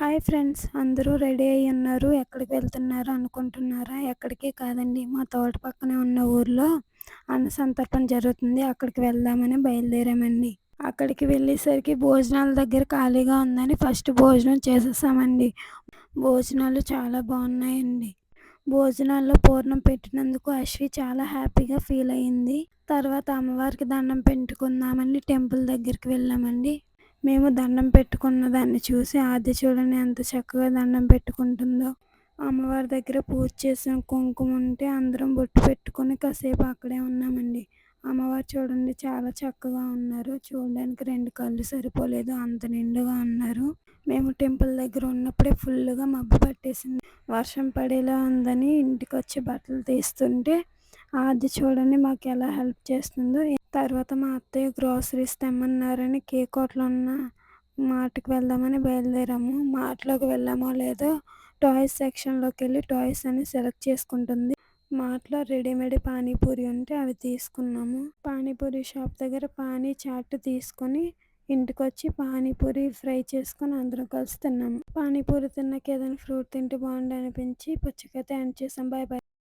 Hi friends అందరూ ready అయి ఉన్నారు. ఎక్కడికి వెళ్తున్నారు అనుకుంటున్నారా? ఎక్కడికి కాదండి మా తోట పక్కనే ఉన్న ఊర్లో అన్న సంతర్పణ జరుగుతుంది. అక్కడికి వెళ్దామని బయలుదేరామండి. అక్కడికి వెళ్ళేసరికి భోజనాల దగ్గర ఖాళీగా ఉందని ఫస్ట్ భోజనం చేసేసామండి. భోజనాలు చాలా బాగున్నాయండి. భోజనాల్లో పూర్ణం పెట్టినందుకు అశ్వి చాలా హ్యాపీగా ఫీల్ అయ్యింది. తర్వాత అమ్మవారికి దండం పెట్టుకుందామని టెంపుల్ దగ్గరికి వెళ్ళామండి. మేము దండం పెట్టుకున్న దాన్ని చూసి ఆది చూడని ఎంత చక్కగా దండం పెట్టుకుంటుందో. అమ్మవారి దగ్గర పూజ చేసిన కుంకుమ ఉంటే అందరం బొట్టు పెట్టుకొని కాసేపు అక్కడే ఉన్నామండి. అమ్మవారు చూడండి చాలా చక్కగా ఉన్నారు. చూడడానికి రెండు కళ్ళు సరిపోలేదు అంత నిండుగా ఉన్నారు. మేము టెంపుల్ దగ్గర ఉన్నప్పుడే ఫుల్గా మబ్బు పట్టేసింది. వర్షం పడేలా ఉందని ఇంటికి వచ్చి బట్టలు తీస్తుంటే అది చూడండి మాకు ఎలా హెల్ప్ చేస్తుందో. తర్వాత మా అత్తయ్య గ్రాసరీస్ తెమ్మన్నారని కేక్ హోటల్ ఉన్న మార్ట్కి వెళ్దామని బయలుదేరాము. మార్ట్లోకి వెళ్ళామో లేదో టాయ్స్ సెక్షన్లోకి వెళ్ళి టాయ్స్ అని సెలెక్ట్ చేసుకుంటుంది. మాటలో రెడీమేడ్ పానీపూరి ఉంటే అవి తీసుకున్నాము. పానీపూరి షాప్ దగ్గర పానీ చాట్ తీసుకొని ఇంటికి వచ్చి పానీపూరి ఫ్రై చేసుకొని అందరం కలిసి తిన్నాము. పానీపూరి తిన్నాక ఏదైనా ఫ్రూట్ తింటే బాగుండు అనిపించి పుచ్చకాయ యాడ్ చేసాం. Bye bye